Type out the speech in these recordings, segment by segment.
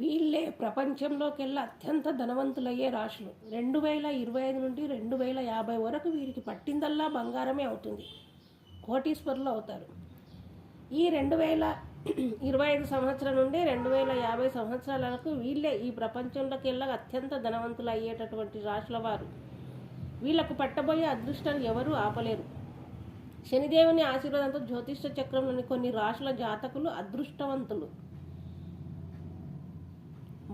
వీళ్ళే ప్రపంచంలోకెల్లా అత్యంత ధనవంతులయ్యే రాశులు. రెండు వేల ఇరవై ఐదు నుండి రెండు వేల యాభై వరకు వీరికి పట్టిందల్లా బంగారమే అవుతుంది. కోటీశ్వరులు అవుతారు. ఈ రెండు వేల ఇరవై ఐదు సంవత్సరం నుండి రెండు వేల యాభై సంవత్సరాలకు వీళ్ళే ఈ ప్రపంచంలోకెల్లా అత్యంత ధనవంతులు అయ్యేటటువంటి రాశుల వారు. వీళ్ళకు పట్టబోయే అదృష్టం ఎవరూ ఆపలేరు. శనిదేవుని ఆశీర్వాదంతో జ్యోతిష్ట చక్రంలోని కొన్ని రాశుల జాతకులు అదృష్టవంతులు.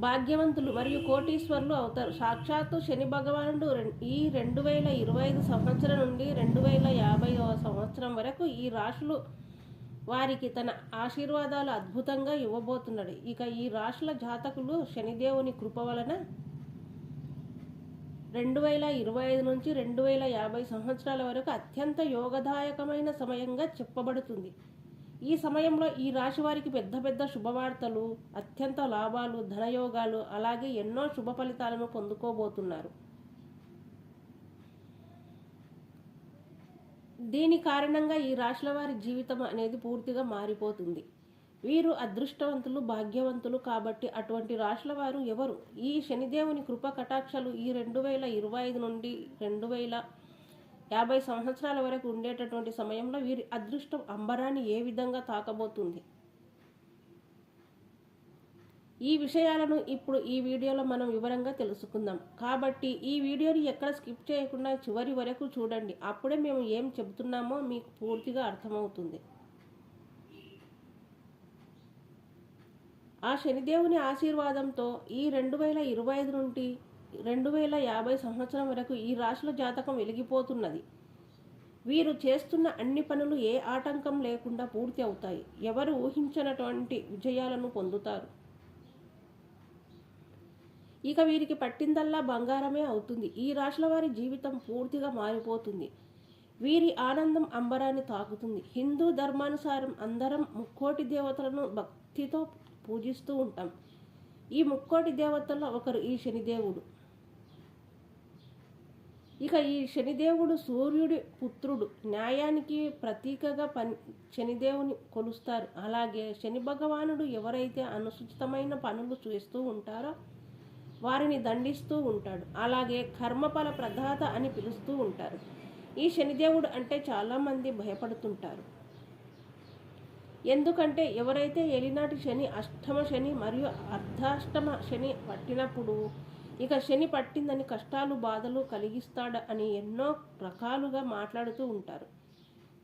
భాగ్యవంతులు మరియు కోటీశ్వరులు అవుతారు. సాక్షాత్తు శని భగవానుడు ఈ రెండు వేల ఇరవై ఐదు సంవత్సరం నుండి రెండు వేల యాభైవ సంవత్సరం వరకు ఈ రాశులు వారికి తన ఆశీర్వాదాలు అద్భుతంగా ఇవ్వబోతున్నాడు ఇక ఈ రాశుల జాతకులు శనిదేవుని కృప వలన రెండు వేల ఇరవై ఐదు నుంచి రెండు వేల యాభై సంవత్సరాల వరకు అత్యంత యోగదాయకమైన సమయంగా చెప్పబడుతుంది. ఈ సమయంలో ఈ రాశి వారికి పెద్ద పెద్ద శుభవార్తలు అత్యంత లాభాలు ధనయోగాలు అలాగే ఎన్నో శుభ ఫలితాలను పొందుకోబోతున్నారు. దీని కారణంగా ఈ రాశుల వారి జీవితం అనేది పూర్తిగా మారిపోతుంది. వీరు అదృష్టవంతులు భాగ్యవంతులు కాబట్టి అటువంటి రాశుల వారు ఎవరు? ఈ శనిదేవుని కృప కటాక్షలు ఈ రెండు వేల ఇరవై ఐదు నుండి రెండు వేల యాభై సంవత్సరాల వరకు ఉండేటటువంటి సమయంలో వీరి అదృష్టం అంబరాన్ని ఏ విధంగా తాకబోతుంది? ఈ విషయాలను ఇప్పుడు ఈ వీడియోలో మనం వివరంగా తెలుసుకుందాం. కాబట్టి ఈ వీడియోని ఎక్కడ స్కిప్ చేయకుండా చివరి వరకు చూడండి. అప్పుడే మేము ఏం చెబుతున్నామో మీకు పూర్తిగా అర్థమవుతుంది. ఆ శనిదేవుని ఆశీర్వాదంతో ఈ రెండు వేల ఇరవై ఐదు నుండి రెండు వేల యాభై సంవత్సరం వరకు ఈ రాశుల జాతకం వెలిగిపోతున్నది. వీరు చేస్తున్న అన్ని పనులు ఏ ఆటంకం లేకుండా పూర్తి అవుతాయి. ఎవరు ఊహించినటువంటి విజయాలను పొందుతారు. ఇక వీరికి పట్టిందల్లా బంగారమే అవుతుంది. ఈ రాశుల వారి జీవితం పూర్తిగా మారిపోతుంది. వీరి ఆనందం అంబరాన్ని తాకుతుంది. హిందూ ధర్మానుసారం అందరం ముక్కోటి దేవతలను భక్తితో పూజిస్తూ ఉంటాం. ఈ ముక్కోటి దేవతల్లో ఒకరు ఈ శనిదేవుడు. ఇక ఈ శనిదేవుడు సూర్యుడి పుత్రుడు న్యాయానికి ప్రతీకగా పని శనిదేవుని కొలుస్తారు. అలాగే శని భగవానుడు ఎవరైతే అనుచితమైన పనులు చేస్తూ ఉంటారో వారిని దండిస్తూ ఉంటాడు. అలాగే కర్మఫల ప్రదాత అని పిలుస్తూ ఉంటారు. ఈ శనిదేవుడు అంటే చాలామంది భయపడుతుంటారు. ఎందుకంటే ఎవరైతే ఎలినాటి శని అష్టమ శని మరియు అర్ధాష్టమ శని పట్టినప్పుడు ఇక శని పట్టిందని కష్టాలు బాధలు కలిగిస్తాడు అని ఎన్నో రకాలుగా మాట్లాడుతూ ఉంటారు.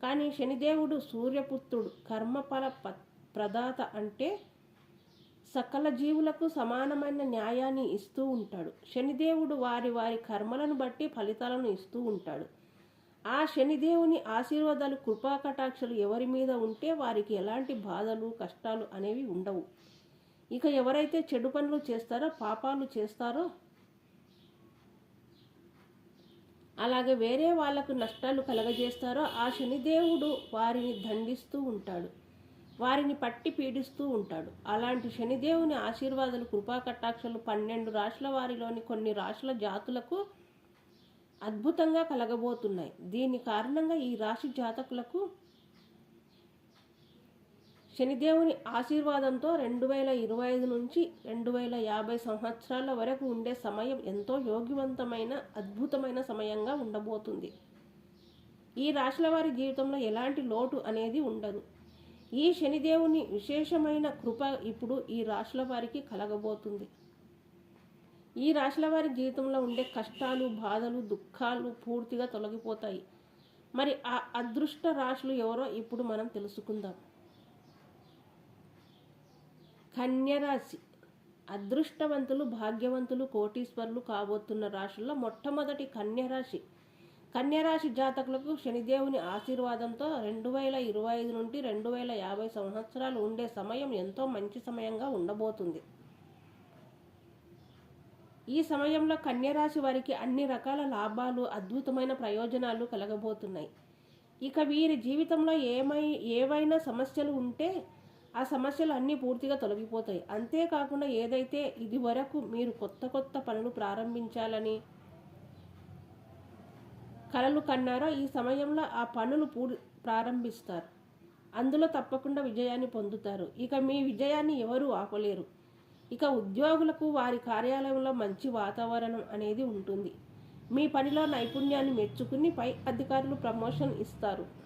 కానీ శనిదేవుడు సూర్యపుత్రుడు కర్మఫల ప ప్రదాత అంటే సకల జీవులకు సమానమైన న్యాయాన్ని ఇస్తూ ఉంటాడు. శనిదేవుడు వారి వారి కర్మలను బట్టి ఫలితాలను ఇస్తూ ఉంటాడు. ఆ శనిదేవుని ఆశీర్వాదాలు కృపాకటాక్షలు ఎవరి మీద ఉంటే వారికి ఎలాంటి బాధలు కష్టాలు అనేవి ఉండవు. ఇక ఎవరైతే చెడు పనులు చేస్తారో పాపాలు చేస్తారో అలాగే వేరే వాళ్ళకు నష్టాలు కలగజేస్తారో ఆ శనిదేవుడు వారిని దండిస్తూ ఉంటాడు. వారిని పట్టి పీడిస్తూ ఉంటాడు. అలాంటి శనిదేవుని ఆశీర్వాదాలు కృపా కటాక్షలు పన్నెండు రాశుల వారిలోని కొన్ని రాశుల జాతులకు అద్భుతంగా కలగబోతున్నాయి. దీని కారణంగా ఈ రాశి జాతకులకు శనిదేవుని ఆశీర్వాదంతో రెండు వేల ఇరవై ఐదు నుంచి రెండు వేల యాభై సంవత్సరాల వరకు ఉండే సమయం ఎంతో యోగ్యవంతమైన అద్భుతమైన సమయంగా ఉండబోతుంది. ఈ రాశుల వారి జీవితంలో ఎలాంటి లోటు అనేది ఉండదు. ఈ శనిదేవుని విశేషమైన కృప ఇప్పుడు ఈ రాశుల వారికి కలగబోతుంది. ఈ రాశుల వారి జీవితంలో ఉండే కష్టాలు బాధలు దుఃఖాలు పూర్తిగా తొలగిపోతాయి. మరి ఆ అదృష్ట రాశులు ఎవరో ఇప్పుడు మనం తెలుసుకుందాం. కన్యరాశి. అదృష్టవంతులు భాగ్యవంతులు కోటీశ్వరులు కాబోతున్న రాశుల్లో మొట్టమొదటి కన్యరాశి. కన్యరాశి జాతకులకు శనిదేవుని ఆశీర్వాదంతో రెండు వేల ఇరవై ఐదు నుండి రెండు వేల యాభై సంవత్సరాలు ఉండే సమయం ఎంతో మంచి సమయంగా ఉండబోతుంది. ఈ సమయంలో కన్యరాశి వారికి అన్ని రకాల లాభాలు అద్భుతమైన ప్రయోజనాలు కలగబోతున్నాయి. ఇక వీరి జీవితంలో ఏమై ఏవైనా సమస్యలు ఉంటే ఆ సమస్యలు అన్నీ పూర్తిగా తొలగిపోతాయి. అంతేకాకుండా ఏదైతే ఇది వరకు మీరు కొత్త కొత్త పనులు ప్రారంభించాలని కలలు కన్నారో ఈ సమయంలో ఆ పనులు పూర్ ప్రారంభిస్తారు. అందులో తప్పకుండా విజయాన్ని పొందుతారు. ఇక మీ విజయాన్ని ఎవరూ ఆపలేరు. ఇక ఉద్యోగులకు వారి కార్యాలయంలో మంచి వాతావరణం అనేది ఉంటుంది. మీ పనిలో నైపుణ్యాన్ని మెచ్చుకుని పై అధికారులు ప్రమోషన్ ఇస్తారు.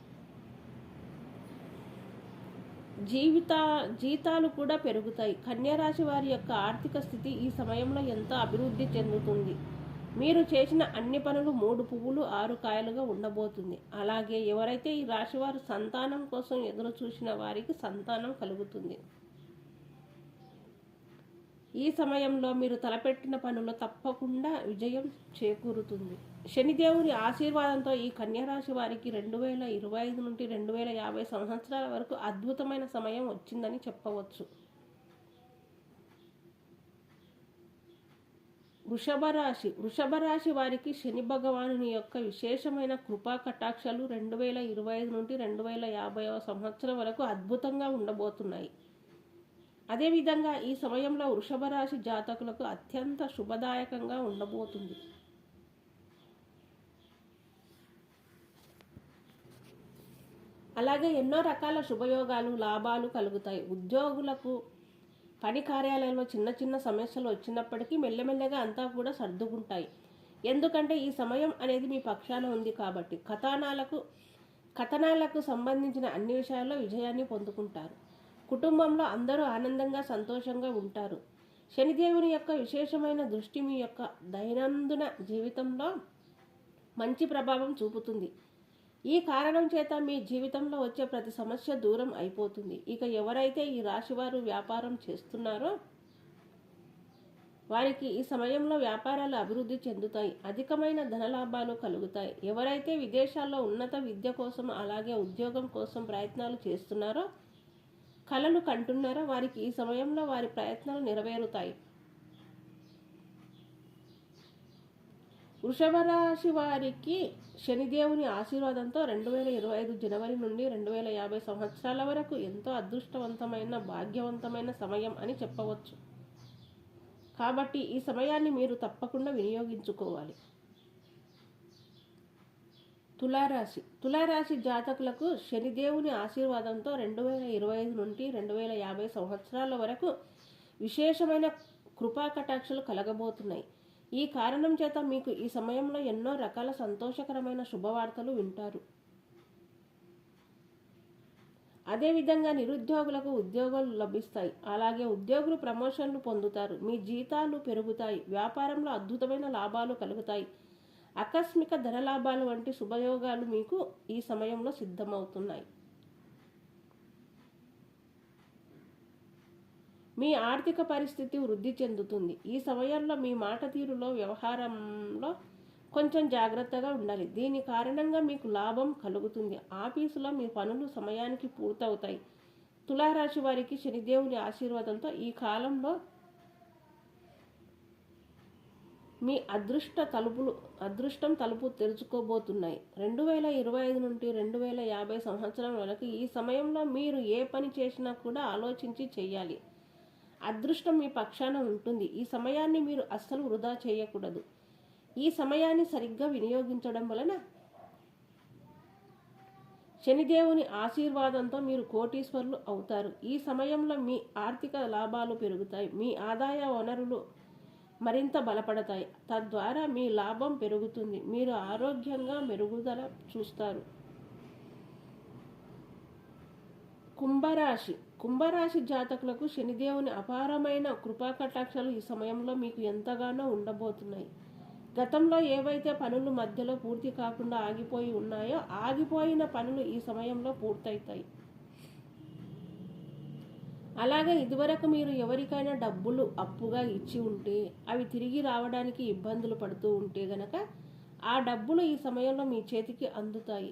జీవిత జీతాలు కూడా పెరుగుతాయి. కన్యారాశి వారి యొక్క ఆర్థిక స్థితి ఈ సమయంలో ఎంతో అభివృద్ధి చెందుతుంది. మీరు చేసిన అన్ని పనులు మూడు పువ్వులు ఆరు కాయలుగా ఉండబోతుంది. అలాగే ఎవరైతే ఈ రాశి వారు సంతానం కోసం ఎదురు చూసిన వారికి సంతానం కలుగుతుంది. ఈ సమయంలో మీరు తలపెట్టిన పనులు తప్పకుండా విజయం చేకూరుతుంది. శనిదేవుని ఆశీర్వాదంతో ఈ కన్యరాశి వారికి రెండు వేల ఇరవై ఐదు నుండి రెండు వేల యాభై సంవత్సరాల వరకు అద్భుతమైన సమయం వచ్చిందని చెప్పవచ్చు. వృషభ రాశి. వృషభ రాశి వారికి శని భగవానుని యొక్క విశేషమైన కృపా కటాక్షాలు రెండు వేల ఇరవై ఐదు నుండి రెండు వేల యాభైవ సంవత్సరం వరకు అద్భుతంగా ఉండబోతున్నాయి. అదేవిధంగా ఈ సమయంలో వృషభ రాశి జాతకులకు అత్యంత శుభదాయకంగా ఉండబోతుంది. అలాగే ఎన్నో రకాల శుభయోగాలు లాభాలు కలుగుతాయి. ఉద్యోగులకు పని కార్యాలయంలో చిన్న చిన్న సమస్యలు వచ్చినప్పటికీ మెల్లమెల్లగా అంతా కూడా సర్దుకుంటాయి. ఎందుకంటే ఈ సమయం అనేది మీ పక్షాన ఉంది కాబట్టి కథనాలకు కథనాలకు సంబంధించిన అన్ని విషయాల్లో విజయాన్ని పొందుకుంటారు. కుటుంబంలో అందరూ ఆనందంగా సంతోషంగా ఉంటారు. శనిదేవుని యొక్క విశేషమైన దృష్టి మీ యొక్క దైనందిన జీవితంలో మంచి ప్రభావం చూపుతుంది. ఈ కారణం చేత మీ జీవితంలో వచ్చే ప్రతి సమస్య దూరం అయిపోతుంది. ఇక ఎవరైతే ఈ రాశివారు వ్యాపారం చేస్తున్నారో వారికి ఈ సమయంలో వ్యాపారాలు అభివృద్ధి చెందుతాయి. అధికమైన ధనలాభాలు కలుగుతాయి. ఎవరైతే విదేశాల్లో ఉన్నత విద్య కోసం అలాగే ఉద్యోగం కోసం ప్రయత్నాలు చేస్తున్నారో కళలు కంటున్నారా? వారికి ఈ సమయంలో వారి ప్రయత్నాలు నెరవేరుతాయి. వృషభ రాశి వారికి శనిదేవుని ఆశీర్వాదంతో రెండు వేల ఇరవై ఐదు జనవరి నుండి రెండు వేల యాభై సంవత్సరాల వరకు ఎంతో అదృష్టవంతమైన భాగ్యవంతమైన సమయం అని చెప్పవచ్చు. కాబట్టి ఈ సమయాన్ని మీరు తప్పకుండా వినియోగించుకోవాలి. తులారాశి. తులారాశి జాతకులకు శనిదేవుని ఆశీర్వాదంతో రెండు వేల ఇరవై ఐదు నుండి రెండు వేల యాభై సంవత్సరాల వరకు విశేషమైన కృపా కటాక్షలు కలగబోతున్నాయి. ఈ కారణం చేత మీకు ఈ సమయంలో ఎన్నో రకాల సంతోషకరమైన శుభవార్తలు వింటారు. అదేవిధంగా నిరుద్యోగులకు ఉద్యోగాలు లభిస్తాయి. అలాగే ఉద్యోగులు ప్రమోషన్లు పొందుతారు. మీ జీతాలు పెరుగుతాయి. వ్యాపారంలో అద్భుతమైన లాభాలు కలుగుతాయి. ఆకస్మిక ధనలాభాలు వంటి శుభయోగాలు మీకు ఈ సమయంలో సిద్ధమవుతున్నాయి. మీ ఆర్థిక పరిస్థితి వృద్ధి చెందుతుంది. ఈ సమయంలో మీ మాట తీరులో వ్యవహారంలో కొంచెం జాగ్రత్తగా ఉండాలి. దీని కారణంగా మీకు లాభం కలుగుతుంది. ఆఫీసులో మీ పనులు సమయానికి పూర్తవుతాయి. తులారాశి వారికి శనిదేవుని ఆశీర్వాదంతో ఈ కాలంలో మీ అదృష్ట తలుపులు అదృష్టం తలుపు తెరుచుకోబోతున్నాయి. రెండు వేల ఇరవై ఐదు నుండి రెండు వేల యాభై సంవత్సరం వరకు ఈ సమయంలో మీరు ఏ పని చేసినా కూడా ఆలోచించి చేయాలి. అదృష్టం మీ పక్షాన ఉంటుంది. ఈ సమయాన్ని మీరు అస్సలు వృధా చేయకూడదు. ఈ సమయాన్ని సరిగ్గా వినియోగించడం వలన శనిదేవుని ఆశీర్వాదంతో మీరు కోటీశ్వరులు అవుతారు. ఈ సమయంలో మీ ఆర్థిక లాభాలు పెరుగుతాయి. మీ ఆదాయ వనరులు మరింత బలపడతాయి. తద్వారా మీ లాభం పెరుగుతుంది. మీరు ఆరోగ్యంగా మెరుగుదల చూస్తారు. కుంభరాశి. కుంభరాశి జాతకులకు శనిదేవుని అపారమైన కృపా కటాక్షాలు ఈ సమయంలో మీకు ఎంతగానో ఉండబోతున్నాయి. గతంలో ఏవైతే పనులు మధ్యలో పూర్తి కాకుండా ఆగిపోయి ఉన్నాయో ఆగిపోయిన పనులు ఈ సమయంలో పూర్తవుతాయి. అలాగే ఇదివరకు మీరు ఎవరికైనా డబ్బులు అప్పుగా ఇచ్చి ఉంటే అవి తిరిగి రావడానికి ఇబ్బందులు పడుతూ ఉంటే గనక ఆ డబ్బులు ఈ సమయంలో మీ చేతికి అందుతాయి.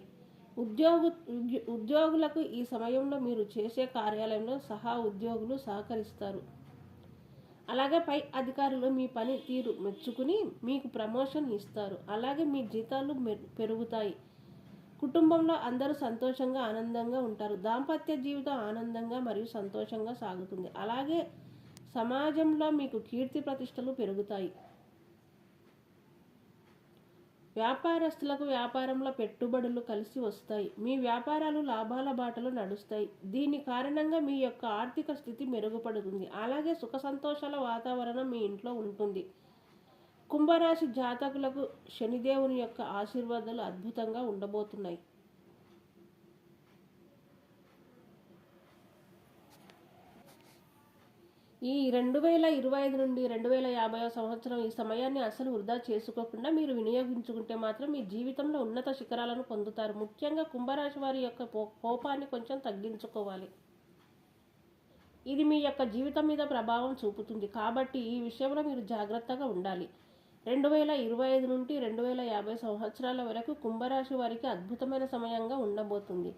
ఉద్యోగు ఉద్యోగులకు ఈ సమయంలో మీరు చేసే కార్యాలయంలో సహా ఉద్యోగులు సహకరిస్తారు. అలాగే పై అధికారులు మీ పని తీరు మెచ్చుకుని మీకు ప్రమోషన్ ఇస్తారు. అలాగే మీ జీతాలు పెరుగుతాయి. కుటుంబంలో అందరూ సంతోషంగా ఆనందంగా ఉంటారు. దాంపత్య జీవితం ఆనందంగా మరియు సంతోషంగా సాగుతుంది. అలాగే సమాజంలో మీకు కీర్తి ప్రతిష్టలు పెరుగుతాయి. వ్యాపారస్తులకు వ్యాపారంలో పెట్టుబడులు కలిసి వస్తాయి. మీ వ్యాపారాలు లాభాల బాటలు నడుస్తాయి. దీని కారణంగా మీ యొక్క ఆర్థిక స్థితి మెరుగుపడుతుంది. అలాగే సుఖ సంతోషాల వాతావరణం మీ ఇంట్లో ఉంటుంది. కుంభరాశి జాతకులకు శనిదేవుని యొక్క ఆశీర్వాదాలు అద్భుతంగా ఉండబోతున్నాయి. ఈ రెండు వేల ఇరవై ఐదు నుండి రెండు వేల యాభై సంవత్సరం ఈ సమయాన్ని అసలు వృధా చేసుకోకుండా మీరు వినియోగించుకుంటే మాత్రం మీ జీవితంలో ఉన్నత శిఖరాలను పొందుతారు. ముఖ్యంగా కుంభరాశి వారి యొక్క పో- కోపాన్ని కొంచెం తగ్గించుకోవాలి. ఇది మీ యొక్క జీవితం మీద ప్రభావం చూపుతుంది. కాబట్టి ఈ విషయంలో మీరు జాగ్రత్తగా ఉండాలి. రెండు వేల ఇరవై ఐదు నుండి రెండు వేల యాభై సంవత్సరాల వరకు కుంభరాశి వారికి అద్భుతమైన సమయంగా ఉండబోతుంది.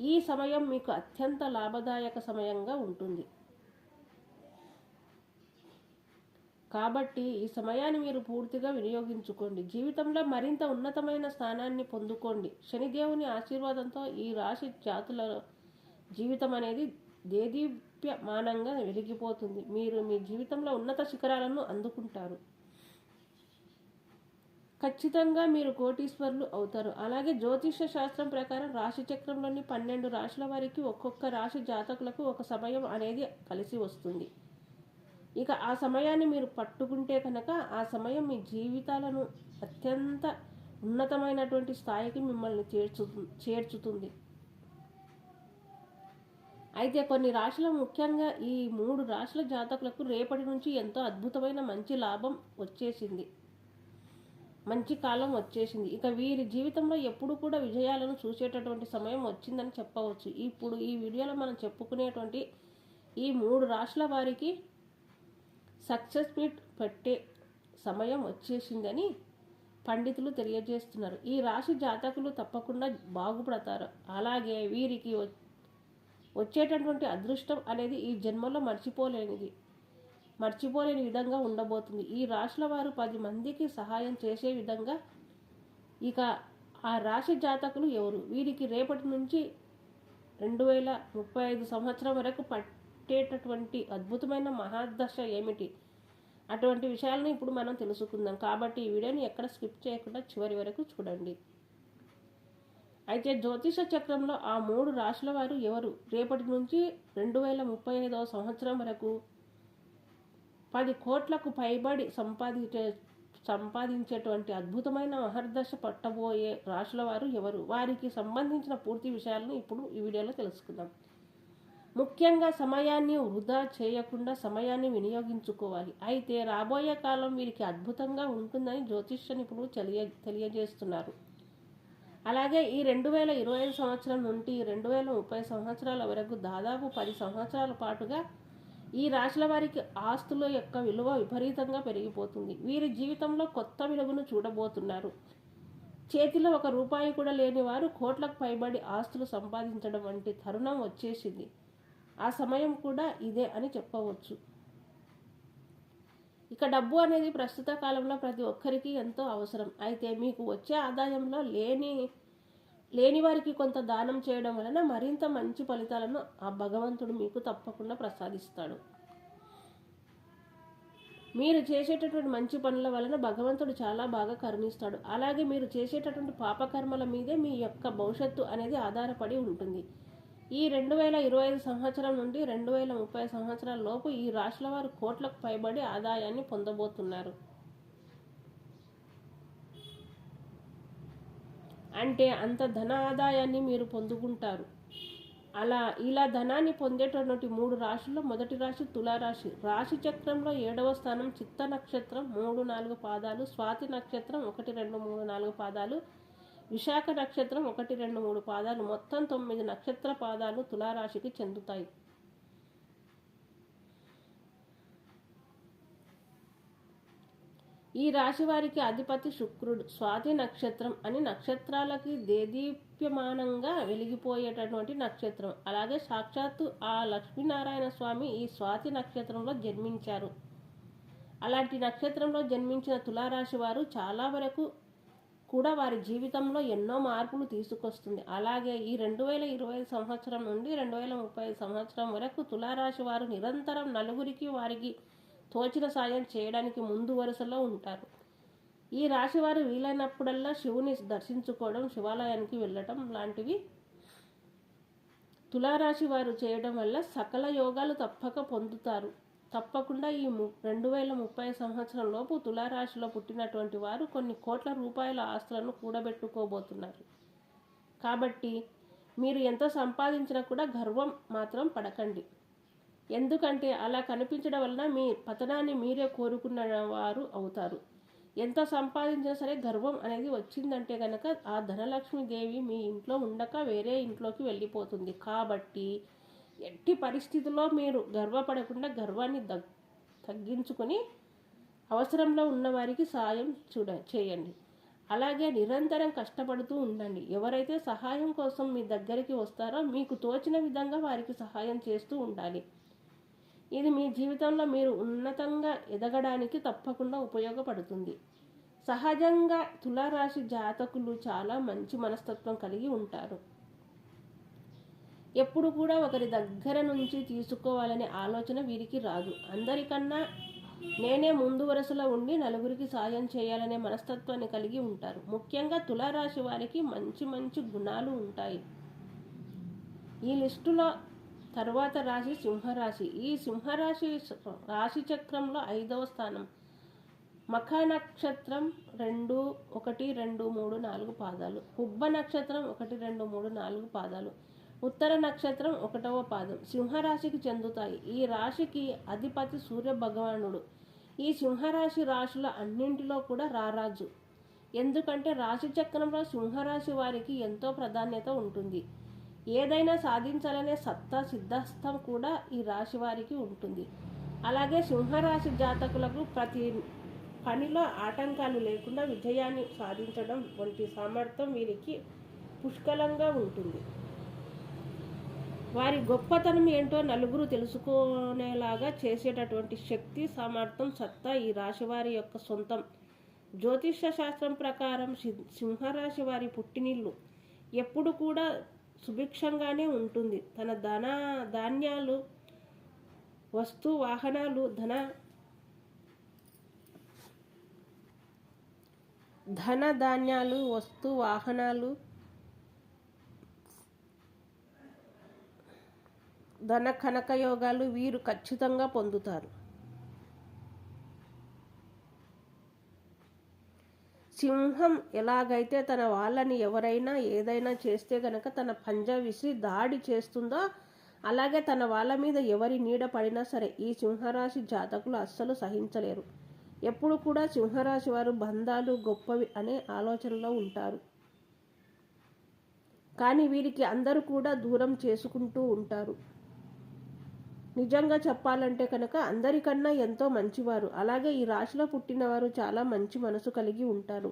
ఈ సమయం మీకు అత్యంత లాభదాయక సమయంగా ఉంటుంది. కాబట్టి ఈ సమయాన్ని మీరు పూర్తిగా వినియోగించుకోండి. జీవితంలో మరింత ఉన్నతమైన స్థానాన్ని పొందుకోండి. శనిదేవుని ఆశీర్వాదంతో ఈ రాశి జాతుల జీవితం అనేది దేదీప్యమానంగా వెలిగిపోతుంది. మీరు మీ జీవితంలో ఉన్నత శిఖరాలను అందుకుంటారు. ఖచ్చితంగా మీరు కోటీశ్వరులు అవుతారు. అలాగే జ్యోతిష శాస్త్రం ప్రకారం రాశి చక్రంలోని పన్నెండు రాశుల వారికి ఒక్కొక్క రాశి జాతకులకు ఒక సమయం అనేది కలిసి వస్తుంది. ఇక ఆ సమయాన్ని మీరు పట్టుకుంటే కనుక ఆ సమయం మీ జీవితాలను అత్యంత ఉన్నతమైనటువంటి స్థాయికి మిమ్మల్ని చేర్చు చేర్చుతుంది. అయితే కొన్ని రాశుల ముఖ్యంగా ఈ మూడు రాశుల జాతకులకు రేపటి నుంచి ఎంతో అద్భుతమైన మంచి లాభం వచ్చేసింది. మంచి కాలం వచ్చేసింది. ఇక వీరి జీవితంలో ఎప్పుడు కూడా విజయాలను చూసేటటువంటి సమయం వచ్చిందని చెప్పవచ్చు. ఇప్పుడు ఈ వీడియోలో మనం చెప్పుకునేటువంటి ఈ మూడు రాశుల వారికి సక్సెస్ మీట్ పెట్టే సమయం వచ్చేసిందని పండితులు తెలియజేస్తున్నారు. ఈ రాశి జాతకులు తప్పకుండా బాగుపడతారు. అలాగే వీరికి వచ్చేటటువంటి అదృష్టం అనేది ఈ జన్మలో మర్చిపోలేనిది. మర్చిపోలేని విధంగా ఉండబోతుంది. ఈ రాశుల వారు పది మందికి సహాయం చేసే విధంగా ఇక ఆ రాశి జాతకులు ఎవరు? వీరికి రేపటి నుంచి రెండు వేల ముప్పై ఐదు సంవత్సరం వరకు పట్టేటటువంటి అద్భుతమైన మహాదశ ఏమిటి? అటువంటి విషయాలను ఇప్పుడు మనం తెలుసుకుందాం. కాబట్టి ఈ వీడియోని ఎక్కడ స్కిప్ చేయకుండా చివరి వరకు చూడండి. అయితే జ్యోతిష చక్రంలో ఆ మూడు రాశుల వారు ఎవరు? రేపటి నుంచి రెండు వేల ముప్పై ఐదవ సంవత్సరం వరకు పది కోట్లకు పైబడి సంపాదించే సంపాదించేటువంటి అద్భుతమైన మహర్దశ పట్టబోయే రాశుల వారు ఎవరు? వారికి సంబంధించిన పూర్తి విషయాలను ఇప్పుడు ఈ వీడియోలో తెలుసుకుందాం. ముఖ్యంగా సమయాన్ని వృధా చేయకుండా సమయాన్ని వినియోగించుకోవాలి. అయితే రాబోయే కాలం వీరికి అద్భుతంగా ఉంటుందని జ్యోతిష్య నిపుణులు తెలియ తెలియజేస్తున్నారు. అలాగే ఈ రెండు వేల ఇరవై ఐదు సంవత్సరం నుండి రెండు వేల ముప్పై సంవత్సరాల వరకు దాదాపు పది సంవత్సరాల పాటుగా ఈ రాశుల వారికి ఆస్తుల యొక్క విలువ విపరీతంగా పెరిగిపోతుంది. వీరి జీవితంలో కొత్త విలువను చూడబోతున్నారు. చేతిలో ఒక రూపాయి కూడా లేని వారు కోట్లకు పైబడి ఆస్తులు సంపాదించడం వంటి తరుణం వచ్చేసింది. ఆ సమయం కూడా ఇదే అని చెప్పవచ్చు. ఇక డబ్బు అనేది ప్రస్తుత కాలంలో ప్రతి ఒక్కరికి ఎంతో అవసరం. అయితే మీకు వచ్చే ఆదాయంలో లేని లేని వారికి కొంత దానం చేయడం వలన మరింత మంచి ఫలితాలను ఆ భగవంతుడు మీకు తప్పకుండా ప్రసాదిస్తాడు. మీరు చేసేటటువంటి మంచి పనుల వలన భగవంతుడు చాలా బాగా కరుణిస్తాడు. అలాగే మీరు చేసేటటువంటి పాపకర్మల మీదే మీ యొక్క భవిష్యత్తు అనేది ఆధారపడి ఉంటుంది. ఈ రెండు వేల ఇరవై ఐదు సంవత్సరం నుండి రెండు వేల ముప్పై సంవత్సరాల లోపు ఈ రాశుల వారు కోట్లకు పైబడి ఆదాయాన్ని పొందబోతున్నారు. అంటే అంత ధన ఆదాయాన్ని మీరు పొందుకుంటారు. అలా ఇలా ధనాన్ని పొందేటటువంటి మూడు రాశుల్లో మొదటి రాశి తులారాశి. రాశి చక్రంలో ఏడవ స్థానం చిత్త నక్షత్రం మూడు నాలుగు పాదాలు. స్వాతి నక్షత్రం ఒకటి రెండు మూడు నాలుగు పాదాలు. విశాఖ నక్షత్రం ఒకటి రెండు మూడు పాదాలు. మొత్తం తొమ్మిది నక్షత్ర పాదాలు తులారాశికి చెందుతాయి. ఈ రాశి వారికి అధిపతి శుక్రుడు. స్వాతి నక్షత్రం అని నక్షత్రాలకి దేదీప్యమానంగా వెలిగిపోయేటటువంటి నక్షత్రం. అలాగే సాక్షాత్తు ఆ లక్ష్మీనారాయణ స్వామి ఈ స్వాతి నక్షత్రంలో జన్మించారు. అలాంటి నక్షత్రంలో జన్మించిన తులారాశి వారు చాలా వరకు కూడా వారి జీవితంలో ఎన్నో మార్పులు తీసుకొస్తుంది. అలాగే ఈ రెండు వేల ఇరవై ఐదు సంవత్సరం నుండి రెండు వేల ముప్పై ఐదు సంవత్సరం వరకు తులారాశి వారు నిరంతరం నలుగురికి వారికి తోచిన సాయం చేయడానికి ముందు వరుసలో ఉంటారు. ఈ రాశి వారు వీలైనప్పుడల్లా శివుని దర్శించుకోవడం శివాలయానికి వెళ్ళటం లాంటివి. తులారాశి వారు చేయడం వల్ల సకల యోగాలు తప్పక పొందుతారు. తప్పకుండా ఈ ము రెండు వేల ముప్పై సంవత్సరం లోపు తులారాశిలో పుట్టినటువంటి వారు కొన్ని కోట్ల రూపాయల ఆస్తులను కూడబెట్టుకోబోతున్నారు. కాబట్టి మీరు ఎంత సంపాదించినా కూడా గర్వం మాత్రం పడకండి. ఎందుకంటే అలా కనిపించడం వలన మీ పతనాన్ని మీరే కోరుకున్న వారు అవుతారు. ఎంత సంపాదించినా సరే గర్వం అనేది వచ్చిందంటే కనుక ఆ ధనలక్ష్మి దేవి మీ ఇంట్లో ఉండక వేరే ఇంట్లోకి వెళ్ళిపోతుంది. కాబట్టి ఎట్టి పరిస్థితుల్లో మీరు గర్వపడకుండా గర్వాన్ని దగ్ తగ్గించుకొని అవసరంలో ఉన్నవారికి సాయం చూడ చేయండి. అలాగే నిరంతరం కష్టపడుతూ ఉండండి. ఎవరైతే సహాయం కోసం మీ దగ్గరికి వస్తారో మీకు తోచిన విధంగా వారికి సహాయం చేస్తూ ఉండాలి. ఇది మీ జీవితంలో మీరు ఉన్నతంగా ఎదగడానికి తప్పకుండా ఉపయోగపడుతుంది. సహజంగా తులారాశి జాతకులు చాలా మంచి మనస్తత్వం కలిగి ఉంటారు. ఎప్పుడు కూడా ఒకరి దగ్గర నుంచి తీసుకోవాలనే ఆలోచన వీరికి రాదు. అందరికన్నా నేనే ముందు వరుసలో ఉండి నలుగురికి సాయం చేయాలనే మనస్తత్వాన్ని కలిగి ఉంటారు. ముఖ్యంగా తులారాశి వారికి మంచి మంచి గుణాలు ఉంటాయి. ఈ లిస్టులో తర్వాత రాశి సింహరాశి. ఈ సింహరాశి రాశి చక్రంలో ఐదవ స్థానం. మఖ నక్షత్రం రెండు ఒకటి రెండు మూడు నాలుగు పాదాలు. ఉబ్బ నక్షత్రం ఒకటి రెండు మూడు నాలుగు పాదాలు. ఉత్తర నక్షత్రం ఒకటవ పాదం. సింహరాశికి చెందుతాయి. ఈ రాశికి అధిపతి సూర్య భగవానుడు. ఈ సింహరాశి రాశుల అన్నింటిలో కూడా రారాజు. ఎందుకంటే రాశి చక్రంలో సింహరాశి వారికి ఎంతో ప్రాధాన్యత ఉంటుంది. ఏదైనా సాధించాలనే సత్తా సిద్ధస్థం కూడా ఈ రాశి వారికి ఉంటుంది. అలాగే సింహరాశి జాతకులకు ప్రతి పనిలో ఆటంకాలు లేకుండా విజయాన్ని సాధించడం వంటి సామర్థ్యం వీరికి పుష్కలంగా ఉంటుంది. వారి గొప్పతనం ఏంటో నలుగురు తెలుసుకునేలాగా చేసేటటువంటి శక్తి సామర్థ్యం సత్తా ఈ రాశివారి యొక్క సొంతం. జ్యోతిష్య శాస్త్రం ప్రకారం సి- సింహరాశి వారి పుట్టినిల్లు ఎప్పుడు కూడా సుభిక్షంగానే ఉంటుంది. తన ధన ధాన్యాలు వస్తు వాహనాలు ధన ధన ధాన్యాలు వస్తు వాహనాలు ధన కనకయోగాలు వీరు ఖచ్చితంగా పొందుతారు. సింహం ఎలాగైతే తన వాళ్ళని ఎవరైనా ఏదైనా చేస్తే గనక తన పంజా విసిరి దాడి చేస్తుందో? అలాగే తన వాళ్ళ మీద ఎవరి నీడ పడినా సరే ఈ సింహరాశి జాతకులు అస్సలు సహించలేరు. ఎప్పుడు కూడా సింహరాశి వారు బంధాలు గొప్పవి అనే ఆలోచనలో ఉంటారు. కానీ వీరికి అందరూ కూడా దూరం చేసుకుంటూ ఉంటారు. నిజంగా చెప్పాలంటే కనుక అందరికన్నా ఎంతో మంచివారు. అలాగే ఈ రాశిలో పుట్టినవారు చాలా మంచి మనసు కలిగి ఉంటారు.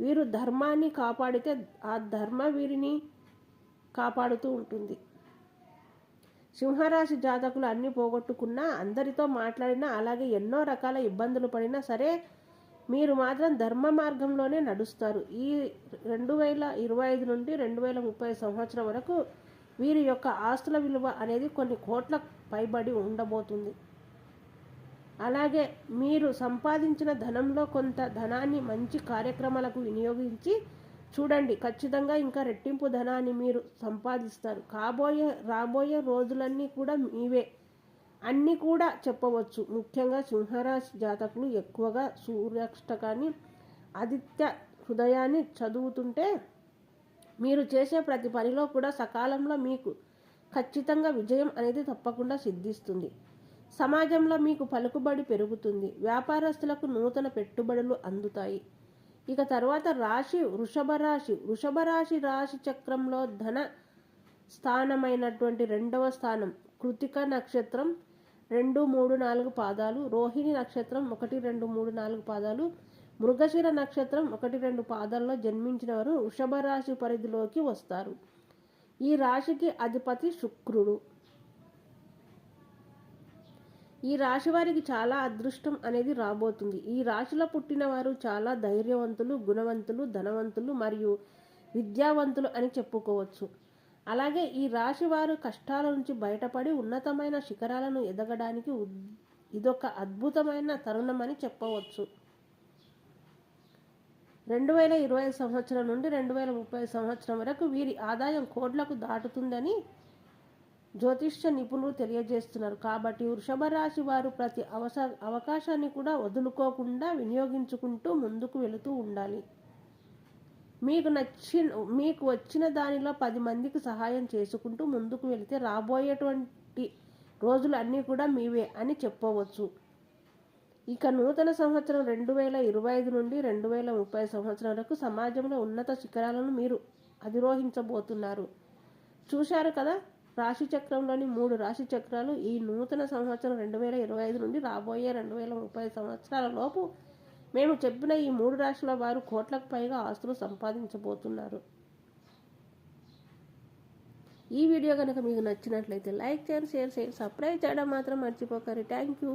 వీరు ధర్మాన్ని కాపాడితే ఆ ధర్మ వీరిని కాపాడుతూ ఉంటుంది. సింహరాశి జాతకులు అన్ని పోగొట్టుకున్నా అందరితో మాట్లాడినా అలాగే ఎన్నో రకాల ఇబ్బందులు పడినా సరే మీరు మాత్రం ధర్మ మార్గంలోనే నడుస్తారు. ఈ రెండు వేల ఇరవై ఐదు నుండి రెండు వేల ముప్పై సంవత్సరం వరకు వీరి యొక్క ఆస్తుల విలువ అనేది కొన్ని కోట్ల పైబడి ఉండబోతుంది. అలాగే మీరు సంపాదించిన ధనంలో కొంత ధనాన్ని మంచి కార్యక్రమాలకు వినియోగించి చూడండి. ఖచ్చితంగా ఇంకా రెట్టింపు ధనాన్ని మీరు సంపాదిస్తారు. కాబోయే రాబోయే రోజులన్నీ కూడా మీవే. అన్నీ కూడా చెప్పవచ్చు. ముఖ్యంగా సింహరాశి జాతకులు ఎక్కువగా సూర్యాష్టకాన్ని ఆదిత్య హృదయాన్ని చదువుతుంటే మీరు చేసే ప్రతి పనిలో కూడా సకాలంలో మీకు ఖచ్చితంగా విజయం అనేది తప్పకుండా సిద్ధిస్తుంది. సమాజంలో మీకు పలుకుబడి పెరుగుతుంది. వ్యాపారస్తులకు నూతన పెట్టుబడులు అందుతాయి. ఇక తర్వాత రాశి వృషభ రాశి. వృషభ రాశి రాశి చక్రంలో ధన స్థానమైనటువంటి రెండవ స్థానం కృతిక నక్షత్రం. రెండు మూడు నాలుగు పాదాలు. రోహిణి నక్షత్రం ఒకటి రెండు మూడు నాలుగు పాదాలు. మృగశిర నక్షత్రం ఒకటి రెండు పాదాల్లో జన్మించిన వారు వృషభ రాశి పరిధిలోకి వస్తారు. ఈ రాశికి అధిపతి శుక్రుడు. ఈ రాశి వారికి చాలా అదృష్టం అనేది రాబోతుంది. ఈ రాశిలో పుట్టిన వారు చాలా ధైర్యవంతులు గుణవంతులు ధనవంతులు మరియు విద్యావంతులు అని చెప్పుకోవచ్చు. అలాగే ఈ రాశి వారు కష్టాల నుంచి బయటపడి ఉన్నతమైన శిఖరాలను ఎదగడానికి ఇదొక అద్భుతమైన తరుణం అని చెప్పవచ్చు. రెండు వేల ఇరవై సంవత్సరం నుండి రెండు వేల ముప్పై సంవత్సరం వరకు వీరి ఆదాయం కోట్లకు దాటుతుందని జ్యోతిష్య నిపుణులు తెలియజేస్తున్నారు. కాబట్టి వృషభ రాశి వారు ప్రతి అవస అవకాశాన్ని కూడా వదులుకోకుండా వినియోగించుకుంటూ ముందుకు వెళుతూ ఉండాలి. మీకు నచ్చిన మీకు వచ్చిన దానిలో పది మందికి సహాయం చేసుకుంటూ ముందుకు వెళితే రాబోయేటువంటి రోజులు అన్నీ కూడా మీవే అని చెప్పవచ్చు. ఇక నూతన సంవత్సరం రెండు వేల ఇరవై ఐదు నుండి రెండు వేల ముప్పై సంవత్సరం వరకు సమాజంలో ఉన్నత శిఖరాలను మీరు అధిరోహించబోతున్నారు. చూశారు కదా? రాశి చక్రంలోని మూడు రాశి చక్రాలు ఈ నూతన సంవత్సరం రెండు వేల ఇరవై ఐదు నుండి రాబోయే రెండు వేల ముప్పై సంవత్సరాల లోపు మేము చెప్పిన ఈ మూడు రాశుల వారు కోట్లకు పైగా ఆస్తులు సంపాదించబోతున్నారు. ఈ వీడియో కనుక మీకు నచ్చినట్లయితే లైక్ చేయండి షేర్ చేయండి సబ్స్క్రైబ్ చేయడం మాత్రం మర్చిపోకరి థ్యాంక్ యూ.